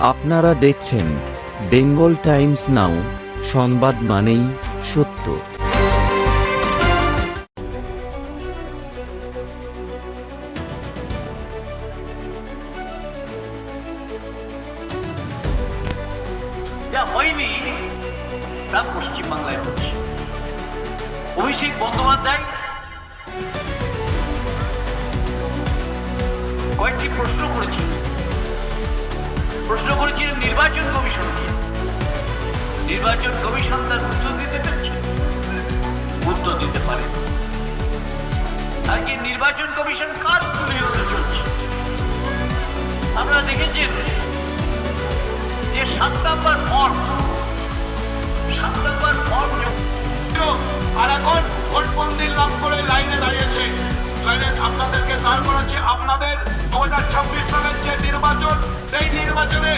আপনারা দেখছেন Bengal Times নাও সংবাদ মানেই সত্য। কয়েকটি প্রশ্ন করেছিল প্রশ্ন করেছিলেন নির্বাচন কমিশনকে নির্বাচন কমিশন তার উত্তর দিতে পেরেছে? উত্তর দিতে পারে। আজকে নির্বাচন কমিশন কার তুলে চলছে? আপনারা দেখেছেন যে সাত নম্বর ফর্ম, সাত নম্বর ফর্ম আর এখন ভোটবন্দির নাম করে লাইনে দাঁড়িয়েছে। লাইনে আপনাদেরকে দাঁড় করাচ্ছে। আপনাদের দু হাজার ছাব্বিশ নির্বাচন, সেই নির্বাচনে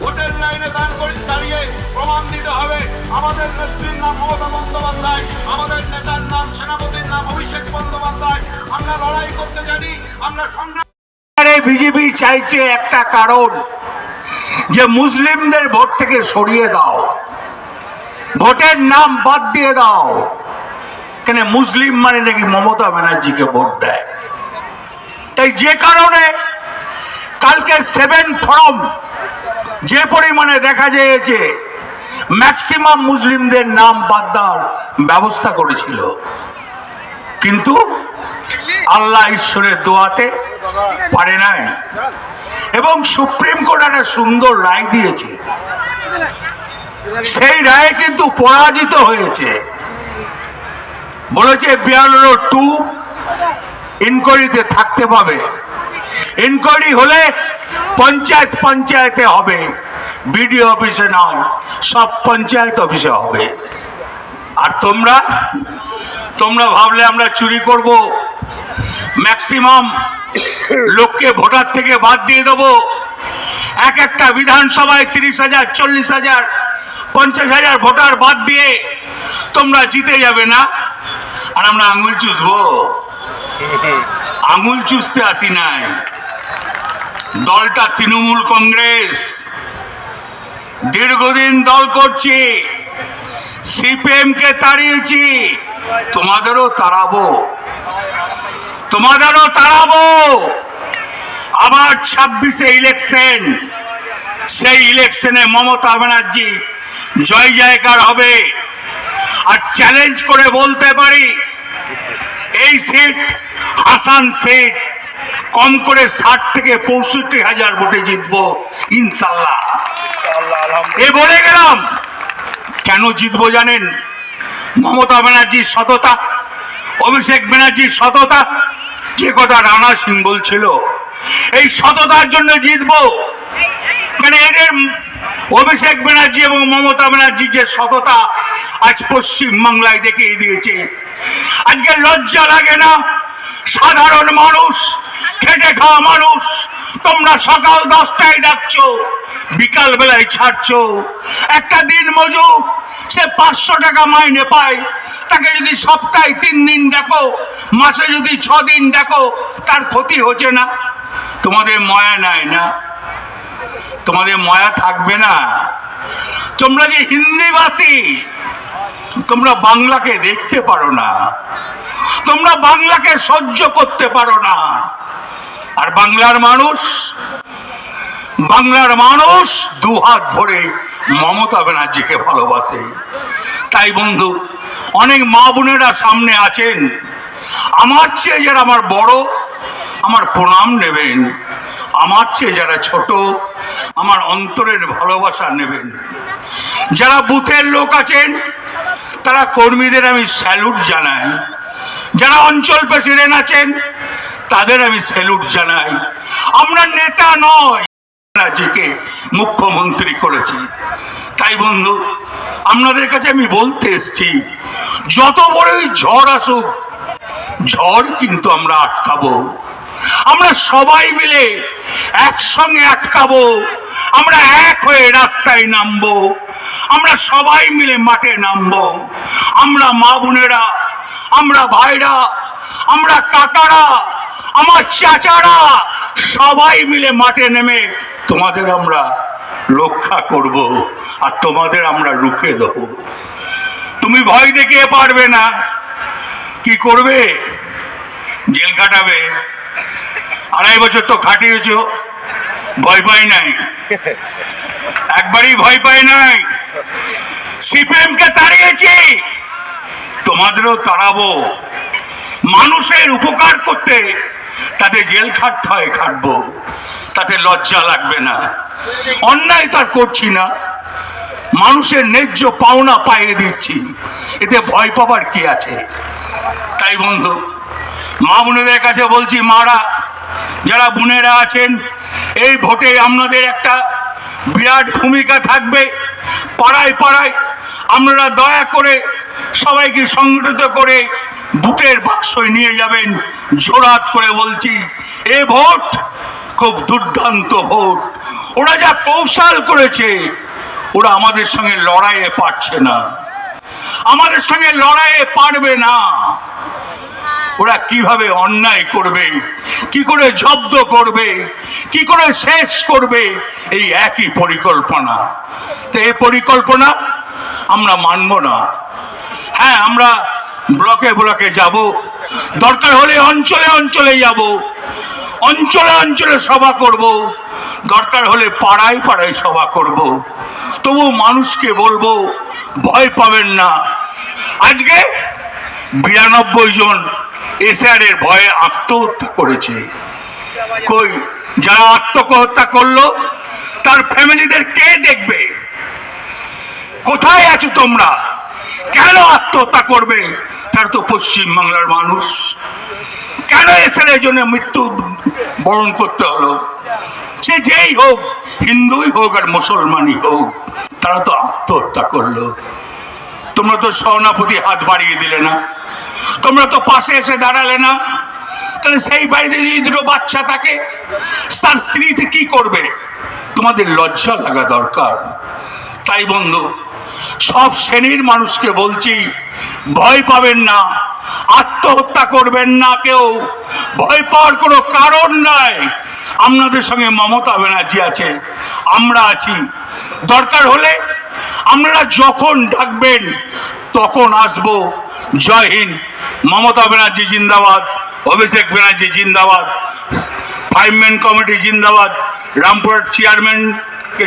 ভোটের লাইনে দাঁড় করে দাঁড়িয়ে প্রমাণ দিতে হবে। আমাদের নেত্রীর নাম মমতা বন্দ্যোপাধ্যায়, আমাদের নেতার নাম সেনাপতির নাম অভিষেক বন্দ্যোপাধ্যায়। আমরা লড়াই করতে জানি, আমরা সংগ্রাম বিজেপি চাইছে একটা কারণ, যে মুসলিমদের ভোট থেকে সরিয়ে দাও। ভোটের নাম বাদ দিয়ে দাও। কেন মুসলিম মানে নাকি মমতা ব্যানার্জিকে ভোট দেয়? তাই যে কারণে কালকে সেভেন ফর্ম যে পরিমাণে দেখা যাচ্ছে ম্যাক্সিমাম মুসলিমদের নাম বাদ দেওয়ার ব্যবস্থা করেছিল। কিন্তু আল্লাহ ঈশ্বরের দোয়াতে পারে নাই। এবং সুপ্রিম কোর্ট একটা সুন্দর রায় দিয়েছে। সেই রায়ে কিন্তু পরাজিত হয়েছে। বলেছে বিয়াল্লো টু ইনকোয়ারিতে থাকতে পাবে ইনকোয়ারি হলে পঞ্চায়েত পঞ্চায়েতে হবে। বিডিও অফিসে নয়, সব পঞ্চায়েত অফিসে হবে। আর তোমরা তোমরা ভাবলে আমরা চুরি করব। ম্যাক্সিমাম লোককে ভোটার থেকে বাদ দিয়ে দেবো। এক একটা বিধানসভায় তিরিশ হাজার, চল্লিশ হাজার, পঞ্চাশ হাজার ভোটার বাদ দিয়ে তোমরা জিতে যাবে না। আর আমরা আঙুল চুষবো। আঙুল চুষতে আসি নাই। দলটা তৃণমূল কংগ্রেস। দীর্ঘদিন দল করছি সিপিএম কে তাড়িয়েছি, তোমাদেরও তাড়াবো। তোমাদেরও তাড়াবো। আবার ছাব্বিশে ইলেকশন, সেই ইলেকশনে মমতা ব্যানার্জি জয় জয়কার হবে। আর চ্যালেঞ্জ করে বলতে পারি এই সিট হাসান সিট কম করে ষাট থেকে পঁয়ষট্টি হাজার ভোটে জিতবো ইনশাল্লাহ এ বলে গেলাম। কেন জিতবো জানেন? মমতা ব্যানার্জির সততা অভিষেক ব্যানার্জির সততা যে কথা রানা সিং বলছিল এই সততার জন্য জিতবো। মানে এদের অভিষেক ব্যানার্জি এবং মমতা ব্যানার্জি যে সততা আজ পশ্চিম বাংলায় দেখিয়ে দিয়েছে। আজকে লজ্জা লাগে না। সাধারণ মানুষ, খেটে খাওয়া মানুষ, তোমরা সকাল দশটায় ডাকছো, বিকাল বেলায় ছাড়ছো। একটা দিন মজুর, সে পাঁচশো টাকা মাইনে পায়। তাকে যদি সপ্তাহে তিন দিন দেখো মাসে যদি ছ দিন দেখো তার ক্ষতি হচ্ছে না। তোমাদের ময়া নাই না? তোমাদের ময়া থাকবে না? তোমরা যে হিন্দিভাষী তোমরা বাংলাকে দেখতে পারো না। তোমরা বাংলাকে সহ্য করতে পারো না। আর বাংলার মানুষ বাংলার মানুষ দুহাত ভরে মমতা ব্যানার্জিকে ভালোবাসে। তাই বন্ধু, অনেক মা বোনেরা সামনে আছেন। আমার চেয়ে যারা আমার বড়, আমার প্রণাম নেবেন। আমার চেয়ে যারা ছোট, আমার অন্তরের ভালোবাসা নেবেন। যারা বুথের লোক আছেন তারা কর্মীদের আমি স্যালুট জানাই। যারা অঞ্চল প্রেসিডেন্ট আছেন, তাদের আমি স্যালুট জানাই। আমরা নেতা নয়, রাজ্যকে মুখ্যমন্ত্রী করেছি। তাই বন্ধু, আপনাদের কাছে আমি বলতে এসছি, যত বড়ই ঝড় আসুক, ঝড় কিন্তু আমরা আটকাবো। আমরা সবাই মিলে একসঙ্গে আটকাবো। আমরা এক হয়ে রাস্তায় নামবো। আমরা সবাই মিলে মাঠে নামবো। আমরা মা বোনেরা, আমরা ভাইরা, আমরা কাকারা, আমার চাচারা, সবাই মিলে মাঠে নেমে তোমাদের আমরা রক্ষা করব আর তোমাদের আমরা রুখে দেব। তুমি ভয় দেখিয়ে পারবে না। কি করবে? জেল খাটাবে। আড়াই বছর তো খাটিয়েছ। ভয় পাই নাই। একবারই ভয় পাই নাই। সিপিএম কে তাড়িয়েছি। তোমাদেরও তাড়াবো। মানুষের উপকার করতে তাদের জেল খাটতে হয়, খাটবো। তাতে লজ্জা লাগবে না। অন্যায় তার করছি না। মানুষের ন্যায্য পাওনা পাইয়ে দিচ্ছি। এতে ভয় পাবার কি আছে? তাই বন্ধু, মা বোনেদের কাছে বলছি, মারা, যারা বোনেরা আছেন, এই ভোটে আপনাদের একটা বিরাট ভূমিকা থাকবে। পাড়ায় পাড়ায় আমরা দয়া করে সবাইকে সংগঠিত করে বুটের বাক্সয় নিয়ে যাবেন। জোরাত করে বলছি, এ ভোট খুব দুর্দান্ত ভোট। ওরা যা কৌশল করেছে, ওরা আমাদের সঙ্গে লড়াইয়ে পারছে না। আমাদের সঙ্গে লড়াইয়ে পারবে না। ওরা কীভাবে অন্যায় করবে? কি করে জব্দ করবে? কি করে শেষ করবে? এই একই পরিকল্পনা। তো এই পরিকল্পনা আমরা মানব না। হ্যাঁ আমরা ব্লকে ব্লকে যাব। দরকার হলে অঞ্চলে অঞ্চলে যাব। অঞ্চলে অঞ্চলে সভা করব। দরকার হলে পাড়ায় পাড়ায় সভা করব। তবু মানুষকে বলব, ভয় পাবেন না। আজকে বিরানব্বই জন এসআর এর ভয়ে আত্মহত্যা করেছে। কই, যারা আত্মহত্যা করল, তার ফ্যামিলিদের কে দেখবে? কোথায় আছো তোমরা? কেন আত্মহত্যা করবে? তার তো পশ্চিম বাংলার মানুষ। কেন এসআর এর জন্য মৃত্যু বরণ করতে হলো? সে যেই হোক, হিন্দুই হোক আর মুসলমানই হোক, তারা তো আত্মহত্যা করল। তোমরা তো সহনাপতি হাত বাড়িয়ে দিলে না। তোমরা তো পাশে এসে দাঁড়ালে না। তাহলে সেই বাড়িতে যদি দুটো বাচ্চা থাকে, তার স্ত্রীতে কি করবে? তোমাদের লজ্জা লাগা দরকার। তাই বন্ধু, সব শ্রেণির মানুষকে বলছি, ভয় পাবেন না, আত্মহত্যা করবেন না কেউ। ভয় পাওয়ার কোনো কারণ নাই। আপনাদের সঙ্গে মমতা ব্যানার্জি আছে, আমরা আছি। দরকার হলে আমরা যখন ডাকবেন, তখন আসব। জয় হিন্দ। মমতা ব্যানার্জি জিন্দাবাদ অভিষেক ব্যানার্জি জিন্দাবাদ ফাইভ ম্যান কমিটি জিন্দাবাদ রামপুরহাট চেয়ারম্যানকে